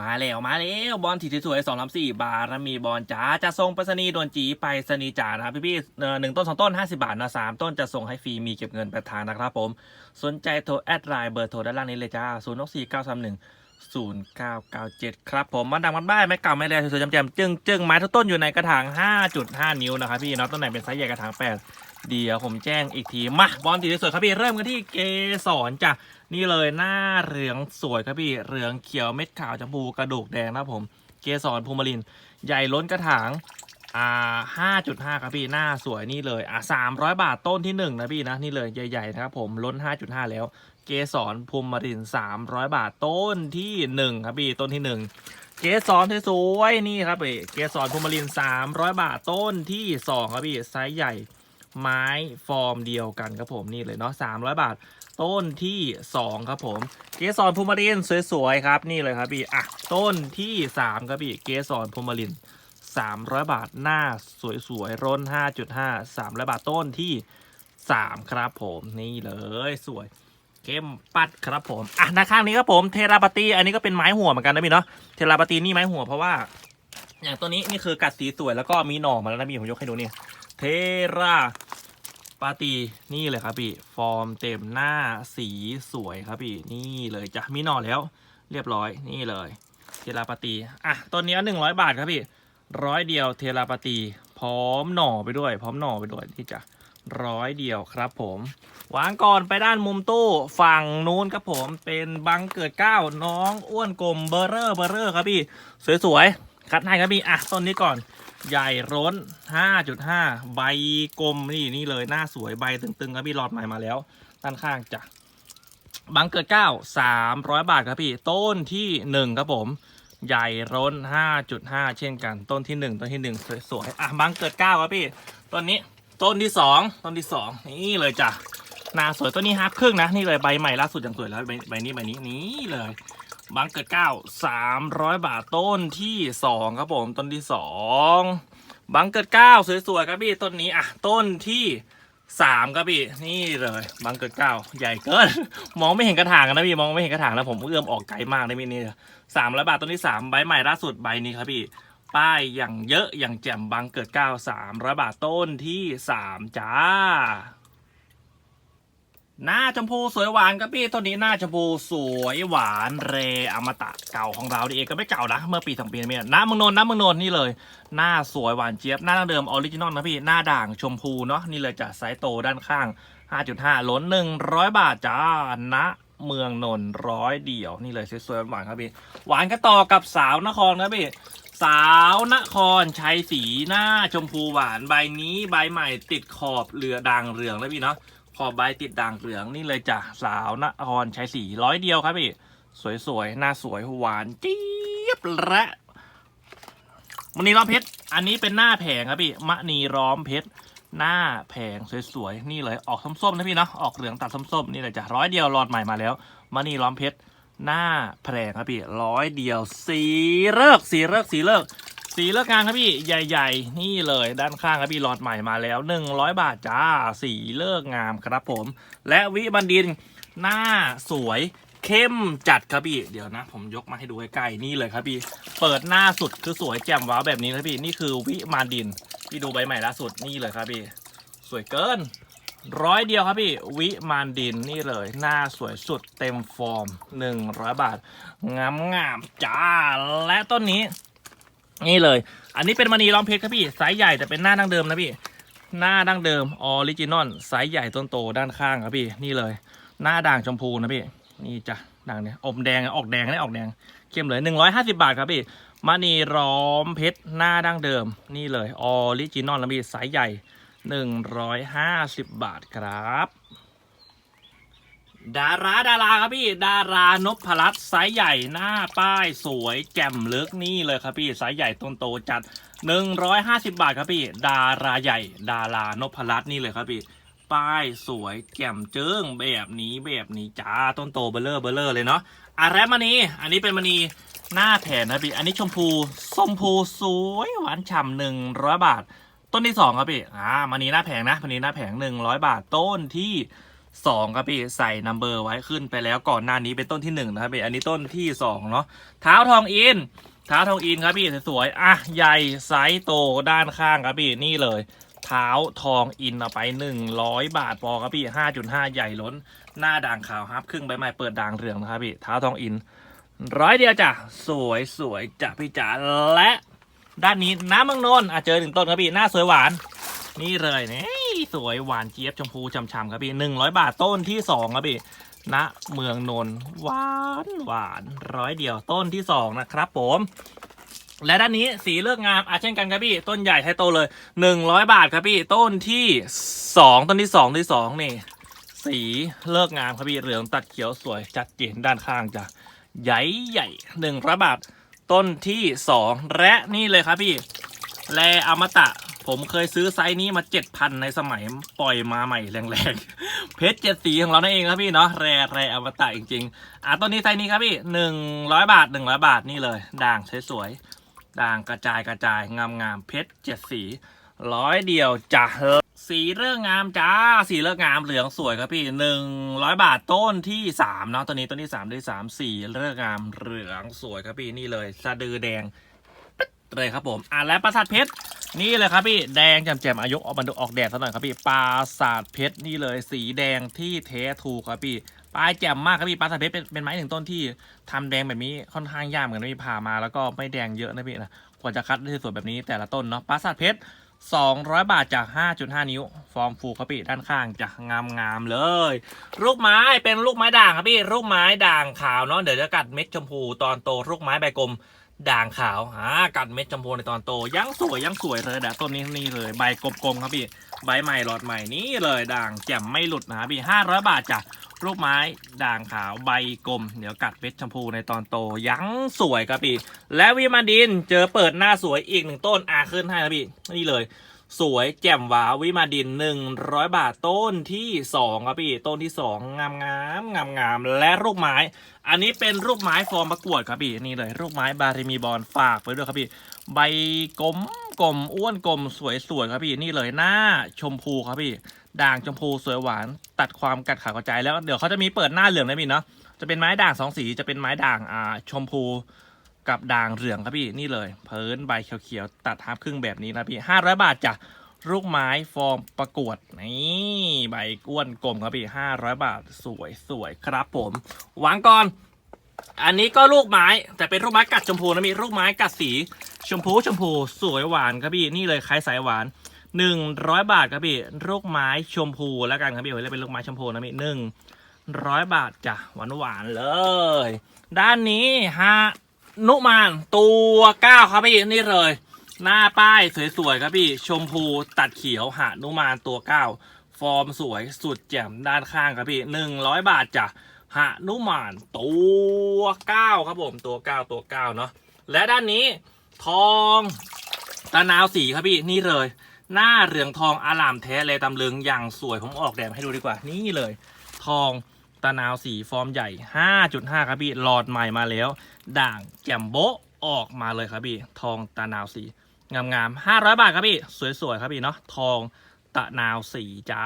มาแล้วมาแล้วบอลถีสวยสองสามสี่บาทมีบอลจ๋าจะส่งไปรษณีย์ดวนจีไปรษณีย์จ๋านะครับพี่พี่หนึ่งต้นสองต้นห้าสิบาทนะสามต้นจะส่งให้ฟรีมีเก็บเงินปลายทางนะครับผม สนใจโทรแอดไลน์เบอร์โทรด้านล่างนี้เลยจ้าศูนย์สี่เก้าสามหนึ่งศูนย์เก้าเก้าเจ็ดครับผมมันดังมันบ้าไม่เก่าไม่แรงสวยๆจำๆจึ้งจึ้งไม้ทุกต้นอยู่ในกระถางห้าจุดห้านิ้วนะครับพี่เนาะต้นไหนเป็นไซส์ใหญ่กระถางแปด เดี๋ยวผมแจ้งอีกทีมาบอลตีสวยครับพี่เริ่มกันที่เกสรจ้ะนี่เลยหน้าเหลืองสวยครับพี่เหลืองเขียวเม็ดขาวชมพูกระดูกแดงนะครับผมเกสรภูมิลิน ใหญ่ล้นกระถางอ่าห้าจุดห้าครับพี่หน้าสวยนี่เลยอ่าสามร้อยบาทต้นที่หนึ่งนะพี่นะนี่เลยใหญ่ๆนะครับผมล้นห้าจุดห้าแล้ว เกสรภูมิลินสามร้อยบาทต้นที่หนึ่งครับพี่ต้นที่หนึ่งเกสรสวยๆนี่ครับพี่เกสรภูมิลินสามร้อยบาทต้นที่สองครับพี่ไซส์ใหญ่ ไม้ฟอร์มเดียวกันครับผมนี่เลยเนาะสามร้อยบาท ต้นที่สองครับผม เกสรพูมารินสวยๆครับนี่เลยครับพี่อะต้นที่สามครับพี่เกสรพูมารินสามร้อยบาทหน้าสวยๆร่นห้าจุดห้าสามร้อยบาทต้นที่สามครับผมนี่เลยสวยเข้มปัดครับผมอะหน้าข้างนี้ครับผมเทราปตีอันนี้ก็เป็นไม้หัวเหมือนกันนะพี่เนาะเทราปตีนี่ไม้หัวเพราะว่า อย่างตัวนี้นี่คือกัดสีสวยแล้วก็มีหน่อมาแล้วนะพี่ผมยกให้ดูนี่เทรา ปาตีนี่เลยครับพี่ ฟอร์มเต็มหน้าสีสวยครับพี่ นี่เลยจ้ะมีหน่อแล้ว เรียบร้อยนี่เลยเทราปาตีอะต้นนี้หนึ่งร้อยบาทครับพี่ร้อยเดียวเทราปาตี พร้อมหน่อไปด้วย พร้อมหน่อไปด้วยนี่จ้ะร้อยเดียวครับผมวางก่อนไปด้านมุมตู้ฝั่งนู้นครับผมเป็นบังเกิดเก้าน้องอ้วนกลมเบอร์เรอร์เบอร์เรอร์ครับพี่ สวยๆคัดให้ครับพี่อะต้นนี้ก่อน ใหญ่ร้น 5.5 ใบกลมนี่นี่เลยหน้าสวยใบตึงๆครับพี่หลอดใหม่มาแล้วด้านข้างจ้ะบังเกิดเก้า300 บาทครับพี่ ต้นที่ 1 ครับผม ใหญ่ร้น 5.5 เช่นกัน ต้นที่ 1 ต้นที่ 1 สวยๆอะบังเกิดเก้าครับพี่ ต้นนี้ต้นที่ 2 ต้นที่ 2 นี่เลยจ้ะหน้าสวยต้นนี้ฮับครึ่งนะ นี่เลยใบใหม่ล่าสุดอย่างสวยแล้วใบใบนี้ใบนี้นี่เลย บังเกิดเก้าสามร้อยบาทต้นที่สองครับผมต้นที่สองบังเกิดเก้าสวยๆครับพี่ต้นนี้อะต้นที่สามครับพี่นี่เลยบังเกิดเก้าใหญ่เกิน มองไม่เห็นกระถางนะพี่มองไม่เห็นกระถางนะผมเอื้อมออกไกลมากเลยพี่นี่สามร้อยบาทต้นที่สามใบใหม่ล่าสุดใบนี้ครับพี่ป้ายอย่างเยอะอย่างแจ่มบังเกิดเก้าสามร้อยบาทต้นที่สามจ้า หน้าชมพูสวยหวานครับพี่ต้นนี้หน้าชมพูสวยหวานเรอมตะเก่าของเราดีเองก็ไม่เก่านะ เมื่อปีสองปีนี่น้ำเมึงนนท์น้ำเมึงนนท์นี่เลย หน้าสวยหวานเจี๊ยบหน้าเดิมออริจินอลนะพี่หน้าด่างชมพูเนาะนี่เลยจะไซส์โตด้านข้าง 5.5ล้น100 บาทจ้าณเมืองนนท์ร้อยเดี่ยวนี่เลยสวยๆหวานครับพี่หวานก็ต่อกับสาวนครครับพี่สาวนครชัยศรีหน้าชมพูหวานใบนี้ใบใหม่ติดขอบเรือด่างเหลืองแล้วพี่เนาะ ขอบใบติดด่างเหลืองนี่เลยจ้ะสาวนครชัยศรีร้อยเดียวครับพี่ สวยๆ หน้าสวยหวานเจี๊ยบและมณีล้อมเพชร อันนี้เป็นหน้าแผงครับพี่มณีล้อมเพชร หน้าแผงสวยๆ นี่เลยออกส้มๆนะพี่เนาะ ออกเหลืองตัดส้มๆ นี่เลยจ้ะร้อยเดียวหลอดใหม่มาแล้วมณีล้อมเพชร หน้าแผงครับพี่ร้อยเดียวสีเลิกสีเลิกสีเลิก สีเลิกงานครับพี่ใหญ่ ๆ นี่เลยด้านข้างครับพี่หลอดใหม่มาแล้ว 100 บาทจ้าสีเลิกงามครับผม และวิบันดินหน้าสวยเข้มจัดครับพี่เดี๋ยวนะ ผมยกมาให้ดูใกล้ๆนี่เลยครับพี่ เปิดหน้าสุดคือสวยแจ่มว้าวแบบนี้นะพี่นี่คือวิมานดินพี่ดูใบใหม่ล่าสุดนี่เลยครับพี่ สวยเกินร้อยเดียวครับพี่ วิมานดินนี่เลย หน้าสวยสุดเต็มฟอร์ม 100 บาทงามงามๆจ้า และต้นนี้ นี่เลย อันนี้เป็นมณีล้อมเพชรครับพี่ไซส์ใหญ่แต่เป็นหน้าดั้งเดิมนะพี่ หน้าดั้งเดิมออริจินอลไซส์ใหญ่ต้นโตด้านข้างครับพี่นี่เลย หน้าด่างชมพูนะพี่นี่จ้ะด่างเนี่ยอมแดงออกแดงได้ออกแดงเข้มเลย150บาทครับพี่มณีล้อมเพชรหน้าดั้งเดิม นี่เลยออริจินอลนะพี่ไซส์ใหญ่150บาทครับ ดาราดาราครับพี่ดารานพรัตน์ไซส์ใหญ่หน้าป้ายสวยแจ่มลึกนี่เลยครับพี่ไซส์ใหญ่ต้นโตจัด 150 บาทครับพี่ ดาราใหญ่ ดารานพรัตน์นี่เลยครับพี่ ป้ายสวยแจ่มเจิ้งแบบนี้แบบนี้จ้าต้นโตเบลเลอร์เบลเลอร์เลยเนาะอะแรปมณีอันนี้เป็นมณีหน้าแผ่นนะพี่อันนี้ชมพูส้มพูสวยหวานฉ่ำหนึ่งร้อยบาท ต้นที่สองครับพี่อ่ามณีหน้าแผงนะมณีหน้าแผงหนึ่งร้อยบาทต้นที่ สองครับพี่ใส่นัมเบอร์ไว้ขึ้นไปแล้วก่อนหน้านี้เป็นต้นที่หนึ่งนะครับพี่อันนี้ต้นที่สองเนาะเท้าทองอินเท้าทองอินครับพี่สวยๆอะใหญ่ไซส์โตด้านข้างครับพี่นี่เลย เท้าทองอินเอาไปหนึ่งร้อยบาทพอครับพี่ห้าจุดห้าใหญ่ล้น หน้าด่างขาวฮับครึ่งใบไม้เปิดด่างเรืองนะครับพี่เท้าทองอินร้อยเดียวจ้ะสวยสวยจ้ะพี่จ๋าและ ด้านนี้น้ำมังนนอะเจอหนึ่งต้นครับพี่หน้าสวยหวาน นี่เลยนี่ สวยหวานเจี๊ยบชมพูช่ำๆครับพี่หนึ่งร้อยบาทต้นที่สองครับพี่ณเมืองนนท์หวานหวานร้อยเดียวต้นที่สองนะครับผมและด้านนี้สีเลือกงามอาเช่นกันครับพี่ ต้นใหญ่ให้โตเลยหนึ่งร้อยบาทครับพี่ต้นที่สองต้นที่สองต้นที่สองนี่ สีเลิกงามครับพี่เหลืองตัดเขียวสวยจัดเจนด้านข้างจ้ะใหญ่ใหญ่หนึ่งร้อยบาท ต้นที่สองและนี่เลยครับพี่ แลอมตะ ผมเคยซื้อไซส์นี้มาเจ็ดพันในสมัยปล่อยมาใหม่แรงๆ เพชรเจ็ดสีของเรานั่นเองครับพี่เนาะแร่แร่อมตะจริงๆ อะต้นนี้ไซส์นี้ครับพี่หนึ่งร้อยบาทหนึ่งร้อยบาทนี่เลย ด่างสวยๆ ด่างกระจายกระจายงามๆ เพชรเจ็ดสีร้อยเดียวจ้ะสีเรื่องงามจ้า สีเรื่องงามเหลืองสวยครับพี่หนึ่งร้อยบาทต้นที่สามเนาะตัวนี้ต้นที่สามที่สามสีเรื่องงามเหลืองสวยครับพี่นี่เลยสะดือแดงเลยครับผมอะและปราสาทเพชร นี่เลยครับพี่แดงแจ่มๆอายุออกมาดูออกแดดสักหน่อยครับพี่ปราสาทเพชรนี่เลย สีแดงที่เทถูกครับพี่ปลายแจ่มมากครับพี่ปราสาทเพชรเป็นเป็นไม้หนึ่งต้นที่ทำแดงแบบนี้ค่อนข้างยากเหมือนกันพี่ผ่ามาแล้วก็ไม่แดงเยอะนะพี่นะกว่าจะคัดได้สวยแบบนี้แต่ละต้นเนาะปราสาทเพชร200 บาทจาก 5.5 นิ้ว ฟอร์มฟูครับพี่ด้านข้างจะงามๆเลย ลูกไม้เป็นลูกไม้ด่างครับพี่ลูกไม้ด่างขาวเนาะเดี๋ยวจะกัดเม็ดชมพูตอนโตลูกไม้ใบกลม ด่างขาวอ่ากัดเม็ดจำพูในตอนโต ยังสวยยังสวยเลยนะต้นนี้นี่เลยใบกลมๆครับพี่ใบใหม่หลอดใหม่นี่เลยด่างแจ่มไม่หลุดนะพี่ห้าร้อยบาทจ้ะรูปไม้ด่างขาวใบกลม เดี๋ยวกัดเม็ดชมพูในตอนโตยังสวยครับพี่ และวิมาดินเจอเปิดหน้าสวยอีกหนึ่งต้นอาขึ้นให้ครับพี่นี่เลย สวยแจ่มหวาววิมาดินหนึ่งร้อยบาทต้นที่สองครับพี่ต้นที่สองงามงามงามงามและรูปไม้ อันนี้เป็นรูปไม้ฟอร์มประกวดครับพี่นี่เลยรูปไม้บาริมีบอลฝากไว้ด้วยครับพี่ ใบกลมกลมอ้วนกลมสวยสวยครับพี่นี่เลยหน้าชมพูครับพี่ ด่างชมพูสวยหวานตัดความกัดขากระจายแล้วเดี๋ยวเขาจะมีเปิดหน้าเหลืองนะพี่เนาะจะเป็นไม้ด่างสองสีจะเป็นไม้ด่างอ่าชมพู กับด่างเหลืองครับพี่นี่เลยเพิ้นใบเขียวๆตัดทับครึ่งแบบนี้นะพี่ห้าร้อยบาทจ้ะลูกไม้ฟอร์มประกวดนี่ใบก้วนกลมครับพี่ห้าร้อยบาทสวยสวยครับผมวางก่อน อันนี้ก็ลูกไม้แต่เป็นลูกไม้กัดชมพูนะมีลูกไม้กัดสีชมพูชมพูสวยหวานครับพี่นี่เลยคล้ายสายหวานหนึ่งร้อยบาทครับพี่ลูกไม้ชมพูแล้วกันครับพี่เรียกเป็นลูกไม้ชมพูนะพี่หนึ่งร้อยบาทจ้ะหวานหวานๆเลย ด้านนี้ฮะ นุมานตัวเก้าครับพี่นี่เลย หน้าป้ายสวยๆครับพี่ชมพูตัดเขียวหานุมานตัวเก้าฟอร์มสวยสุดแจ่มด้านข้างครับพี่หนึ่งร้อยบาทจ้ะหานุมานตัวเก้าครับผมตัวเก้าตัวเก้าเนาะและด้านนี้ทองตะนาวสีครับพี่นี่เลย หน้าเหลืองทองอลามแท้เลยตำลึงอย่างสวยผมออกแบบให้ดูดีกว่านี่เลย ทอง ตะนาวสีฟอร์มใหญ่ 5.5 ครับพี่ หลอดใหม่มาแล้ว ด่างแจ่มโบะออกมาเลยครับพี่ ทองตะนาวสีงามงามห้าร้อยบาทครับพี่ สวยๆครับพี่เนาะ ทองตะนาวสีจ้า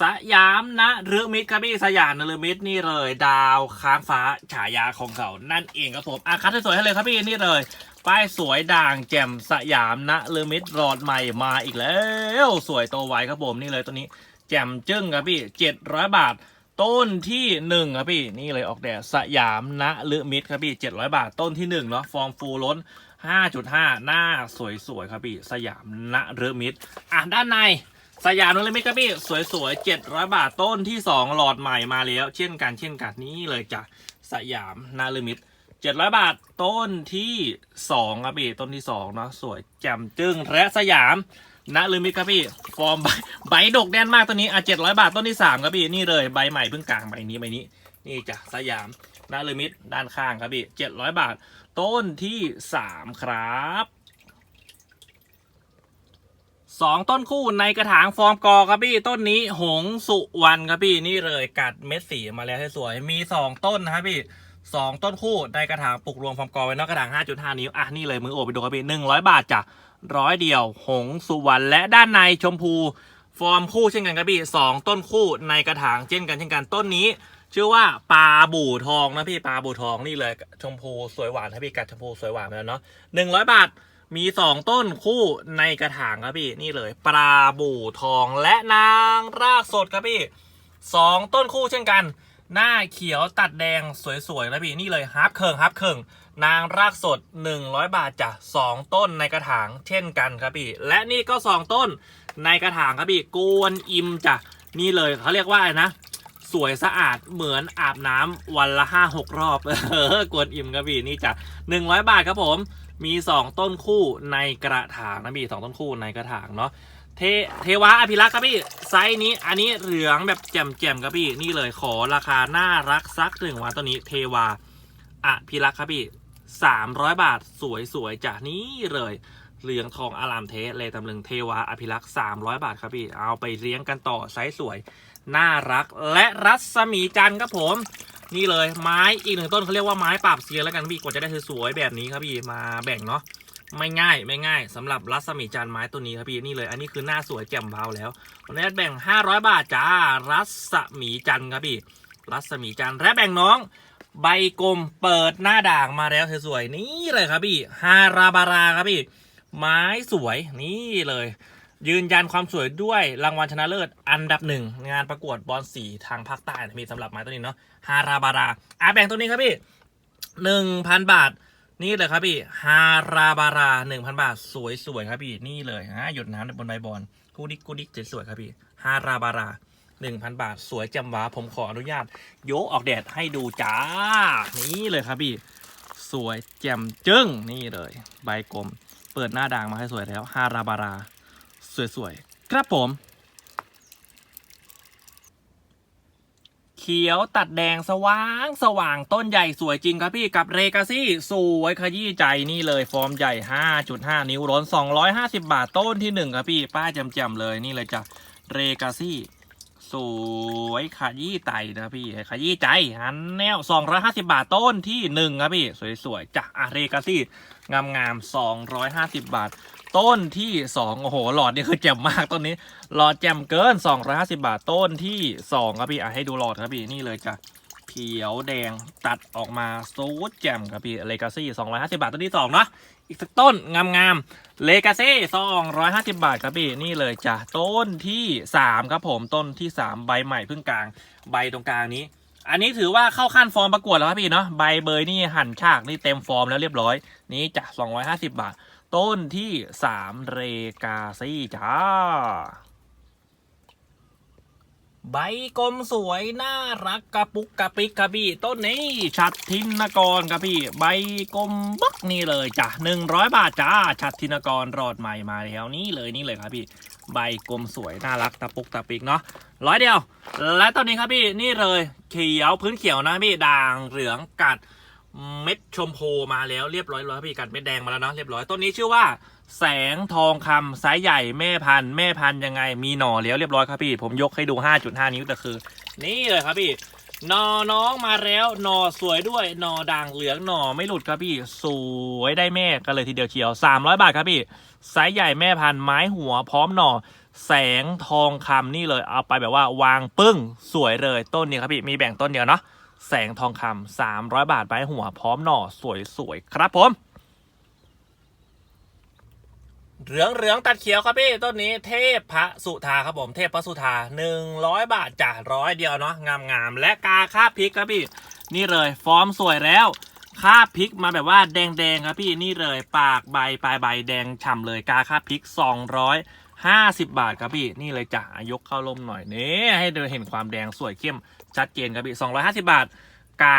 สยามนะฤมิตรครับพี่สยามนฤมิตรนี่เลย ดาวค้างฟ้าฉายาของเขานั่นเองครับผมอะคัดสวยๆให้เลยครับพี่นี่เลย ป้ายสวยด่างแจ่มสยามนะฤมิตรหลอดใหม่มาอีกแล้ว สวยโตไวครับผมนี่เลยตัวนี้ แจ่มจึ้งครับพี่เจ็ดร้อยบาท ต้นที่หนึ่งครับพี่นี่เลยออกแดดสยามนะลืมิตรครับพี่เจ็ดร้อยบาท ต้นที่หนึ่งเนาะฟอร์มฟูลล้นห้าจุดห้าหน้าสวยๆครับพี่สยามนะลืมิตรอะด้านในสยามนลมิตครับพี่สวยๆเจ็ดร้อยบาทต้นที่สองหลอดใหม่มาแล้ว เช่นกันเช่นกันนี่เลยจ้ะสยามนาลืมิตเจ็ดร้อยบาทต้นที่สองครับพี่ต้นที่สองเนาะสวยแจ่มจึ้งและสยาม นะลืมิตรครับพี่ ฟอร์มใบใบดกแน่นมากตัวนี้อะเจ็ดร้อยบาทต้นที่สามครับพี่นี่เลยใบใหม่เพิ่งกลางใบนี้ใบนี้ นี่จ้ะสยามนาลืมิตรด้านข้างครับพี่เจ็ดร้อยบาท ต้นที่สามครับสองต้นคู่ในกระถางฟอร์มกอครับพี่ต้นนี้หงสุวรรณครับพี่นี่เลยกัดเม็ดสีมาแล้วให้สวยมีสองต้นนะครับพี่สองต้นคู่ในกระถางปลูกรวมฟอร์มกอไว้นอกกระถาง5.5นิ้วอะนี่เลยมือโอบไปดูครับพี่หนึ่งร้อยบาทจ้ะ ร้อยเดียว หงสุวรรณและด้านในชมพู ฟอร์มคู่เช่นกันครับพี่สองต้นคู่ในกระถางเช่นกันเช่นกันต้นนี้ ชื่อว่าปลาบู่ทองนะพี่ปลาบู่ทองนี่เลยชมพูสวยหวานครับพี่กัดชมพูสวยหวานไปแล้วเนาะหนึ่งร้อยบาทมีสองต้นคู่ในกระถางครับพี่นี่เลย ปลาบู่ทองและนางรากสดครับพี่สองต้นคู่เช่นกัน หน้าเขียวตัดแดงสวยๆนะพี่นี่เลยฮับเคิงฮับเคิง นางรากสด 100 บาทจ้ะสองต้นในกระถางเช่นกันครับพี่ และนี่ก็สองต้นในกระถางครับพี่กวนอิมจ้ะนี่เลยเขาเรียกว่าอะไรนะ สวยสะอาดเหมือนอาบน้ำวันละห้าหกรอบเออกวนอิมครับพี่นี่จ้ะหนึ่งร้อยบาทครับผม มีสองต้นคู่ในกระถางนะพี่สองต้นคู่ในกระถางเนาะเทเทวะอภิรักษ์ครับพี่ไซส์นี้อันนี้เหลืองแบบแจ่มๆครับพี่นี่เลยขอราคาน่ารักสักหนึ่งวันตัวนี้เทวาอภิรักษ์ครับพี่ สามร้อยบาทสวยๆจ้ะนี่เลยเหลืองทองอารามเทสเลยตำลึงเทวาอภิรักษ์สามร้อยบาทครับพี่ เอาไปเลี้ยงกันต่อไซส์สวย น่ารักและรัศมีจันทร์ครับผม นี่เลยไม้อีกหนึ่งต้นเขาเรียกว่าไม้ปราบเซียนแล้วกันพี่กว่าจะได้สวยแบบนี้ครับพี่มาแบ่งเนาะไม่ง่ายไม่ง่ายสำหรับรัศมีจันทร์ไม้ตัวนี้ครับพี่นี่เลย อันนี้คือหน้าสวยแจ่มเบาแล้ววันนี้แบ่ง 500 บาทจ้ารัศมีจันทร์ครับพี่รัศมีจันทร์และแบ่งน้อง ใบกลมเปิดหน้าด่างมาแล้วสวยๆนี่เลยครับพี่ฮาราบาราครับพี่ ไม้สวยนี่เลย ยืนยันความสวยด้วยรางวัลชนะเลิศอันดับหนึ่งงานประกวดบอลสีทางภาคใต้นะพี่สำหรับไม้ตัวนี้เนาะฮาราบาราอะแบ่งตัวนี้ครับพี่หนึ่งพันบาท นี่เลยครับพี่ฮาราบาราหนึ่งพันบาท สวยสวยๆครับพี่นี่เลยฮะหยดน้ำบนใบบอลกูดิกกูดิกสวยๆครับพี่ฮาราบารา หนึ่งพันบาท สวยจำว้าผมขออนุญาต โยกออกแดดให้ดูจ้า นี่เลยครับพี่ สวยแจ่มจึ้งนี่เลย ใบกลม เปิดหน้าด่างมาให้สวยแล้วฮาราบารา สวยๆ ครับผม เขียวตัดแดงสว่างสว่างต้นใหญ่สวยจริงครับพี่กับเรกาซี่สวยขยี้ใจนี่เลยฟอร์มใหญ่ 5.5 นิ้วร้อน250 บาทต้นที่ 1 ครับพี่ ป้ายจำๆเลยนี่เลยจ้ะเรกาซี่ สวยขยี้ใจนะพี่ขยี้ใจหันแนว 250 บาทต้นที่1ครับพี่ สวยๆจ้ะอะเรกาซี่งามๆ250 บาท ต้นที่2โอ้โหหลอดนี่คือแจ่มมากต้นนี้ หลอดแจ่มเกิน 250 บาทต้นที่2ครับพี่อะให้ดูหลอดครับพี่นี่เลยจ้ะเขียวแดงตัดออกมาซูดแจ่มครับพี่เลกาซี่250 บาทต้นที่2เนาะ อีกสักต้นงามๆเลกาซี่250บาทครับพี่นี่เลยจ้ะต้นที่3ครับผมต้นที่3ใบใหม่เพิ่งกลาง ใบตรงกลางนี้ อันนี้ถือว่าเข้าขั้นฟอร์มประกวดแล้วครับพี่เนาะใบเบยนี่หั่นฉากนี่เต็มฟอร์มแล้วเรียบร้อย นี่จ้ะ250บาท ต้นที่สามเรกาซี่จ้า ใบกลมสวยน่ารักกระปุกกระปิกกระบี่ ต้นนี้ชัดทินกรครับพี่ ใบกลมบักนี่เลยจ้ะหนึ่งร้อยบาทจ้าชัดทินกรรอดใหม่มาแล้วนี่เลยนี่เลยครับพี่ ใบกลมสวยน่ารักตะปุกตะปิกเนาะร้อยเดียว และตอนนี้ครับพี่นี่เลยเขียวพื้นเขียวนะพี่ด่างเหลืองกัดเม็ดชมพูมาแล้วเรียบร้อยแล้วพี่กัดเม็ดแดงมาแล้วเนาะเรียบร้อยต้นนี้ชื่อว่า แสงทองคำสายใหญ่แม่พันธุ์แม่พันธุ์ยังไง มีหน่อแล้วเรียบร้อยครับพี่ ผมยกให้ดู 5.5 นิ้วแต่คือ นี่เลยครับพี่หน่อน้องมาแล้วหน่อสวยด้วยหน่อด่างเหลืองหน่อไม่หลุดครับพี่สวยได้แม่กันเลยทีเดียวเชียว 300 บาทครับพี่สายใหญ่แม่พันธุ์ไม้หัวพร้อมหน่อแสงทองคำนี่เลยเอาไปแบบว่าวางปึ้งสวยเลยต้นนี้ครับพี่มีแบ่งต้นเดียวเนาะแสงทองคำสามร้อยบาทใบหัวพร้อมหน่อสวยๆครับผม เหลืองเหลืองตัดเขียวครับพี่ต้นนี้เทพพระสุธาครับผมเทพพระสุธาหนึ่งร้อยบาทจ่าร้อยเดียวเนาะงามงามๆและกาคาบพริกครับพี่ นี่เลย ฟอร์มสวยแล้วคาบพริกมาแบบว่าแดงๆครับพี่นี่เลยปากใบปลายใบแดงฉ่ำเลยกาคาบพริกสองร้อยห้าสิบบาทครับพี่นี่เลยจ่ายกเข้าลมหน่อยนี่ให้เดินเห็นความแดงสวยเข้มชัดเจนครับพี่สองร้อยห้าสิบาท กา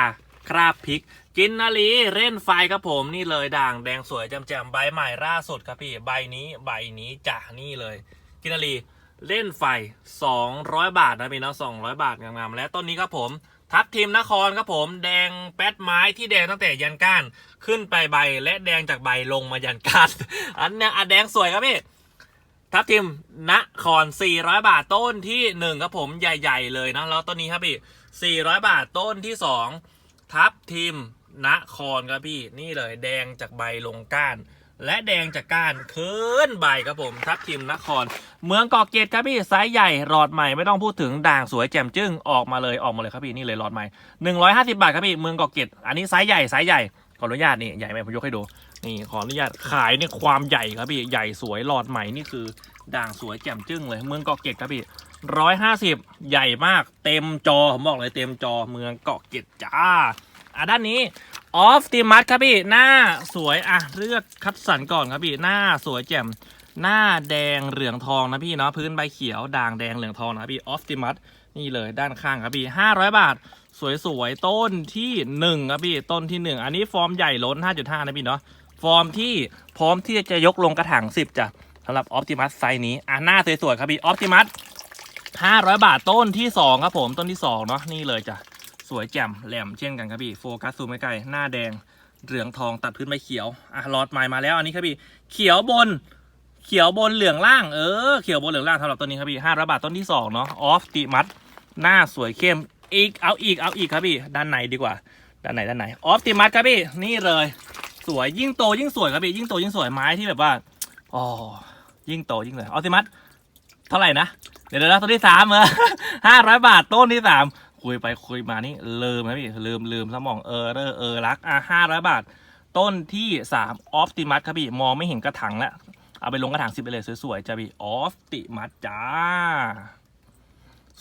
คราบพริก กินนาลีเล่นไฟครับผมนี่เลยด่างแดงสวยแจ่มๆใบใหม่ล่าสุดครับพี่ใบนี้ใบนี้จ้ะนี่เลย กินนาลีเล่นไฟ 200 บาทนะพี่เนาะ200 บาทงามๆและต้นนี้ครับผม ทับทีมนครครับผมแดงแป๊ดไม้ที่แดงตั้งแต่ยันก้านขึ้นไปใบและแดงจากใบลงมายันก้านอันเนี้ยอะแดงสวยครับพี่ทับทิมนคร400 บาทต้นที่1ครับผมใหญ่ ๆ เลยนะแล้วต้นนี้ครับพี่400 บาทต้นที่ 2 ทับทิม นครครับพี่นี่เลยแดงจากใบลงก้าน และแดงจากก้ารเคินใบครับผมทับทิมนคร เมืองเกาะเกตครับพี่ไซส์ใหญ่หลอดใหม่ไม่ต้องพูดถึงด่างสวยแจ่มจึ้งออกมาเลยออกมาเลยครับพี่นี่เลยหลอดใหม่หนึ่งร้อยห้าสิบาทครับพี่เมืองเกาะเกตอันนี้ไซส์ใหญ่ไซส์ใหญ่ขออนุญาตนี่ใหญ่ไหมผมยกให้ดูนี่ขออนุญาตขายเนี่ยความใหญ่ครับพี่ใหญ่สวยหลอดใหม่นี่คือ ด่างสวยแจ่มจึ้งเลย เมืองเกาะเกตครับพี่ร้อยห้าสิบใหญ่มากเต็มจอผมบอกเลยเต็มจอเมืองเกาะเกตจ้า อะด้านนี้ออฟติมัสครับพี่ หน้าสวยอะเลือกคัดสรรก่อนครับพี่ หน้าสวยแจ่ม หน้าแดงเหลืองทองนะพี่เนาะพื้นใบเขียวด่างแดงเหลืองทองนะครับพี่ออฟติมัสนี่เลยด้านข้างครับพี่ห้าร้อยบาท สวยๆ ต้นที่หนึ่งครับพี่ต้นที่หนึ่งอันนี้ฟอร์มใหญ่ล้น5.5นะพี่เนาะฟอร์มที่พร้อมที่จะยกลงกระถาง10จ้ะสำหรับออ t ติมัสไซส์นี้อะหน้าสวยๆครับพี่ออ t ติมัส500บาทต้นที่สองครับผมต้นที่สองเนาะนี่เลยจ้ะ สวยแจ่มแหลมเช่นกันครับพี่โฟกัสซูมไม่ใกลหน้าแดงเหลืองทองตัดพื้นใบเขียวอะหลอดใหม่มาแล้วอันนี้ครับพี่เขียวบนเขียวบนเหลืองล่างเออเขียวบนเหลืองล่างสำหรับต้นนี้ครับพี่ห้าร้อยบาทต้นที่สองเนาะออฟติมัสหน้าสวยเข้มอีกเอาอีกเอาอีกครับพี่ด้านในดีกว่า ด้านไหนด้านไหนออฟติมัสครับพี่นี่เลย สวยยิ่งโตยิ่งสวยครับพี่ยิ่งโตยิ่งสวยไม้ที่แบบว่าอ๋อยิ่งโตยิ่งสวยออฟติมัสเท่าไหร่นะเดี๋ยวเดี๋ยวต้นที่สามเออห้าร้อยบาทต้นที่สาม คุยไปคุยมานี่ลืมไหมพี่ลืมลืมสมองเออเรอเออรักอะห้าร้อยบาท ต้นที่สามออฟติมัสครับพี่มองไม่เห็นกระถางแล้วเอาไปลงกระถางสิบไปเลยสวยๆจ้าพี่ออฟติมัสจ้า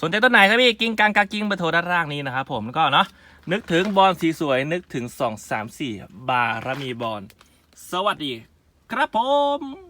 สนใจต้นไหนครับพี่กิ้งกางกากิ้งเบอร์โทรด้านล่างนี้นะครับผมก็เนาะนึกถึงบอลสีสวยนึกถึงสองสามสี่บารมีบอลสวัสดีครับผม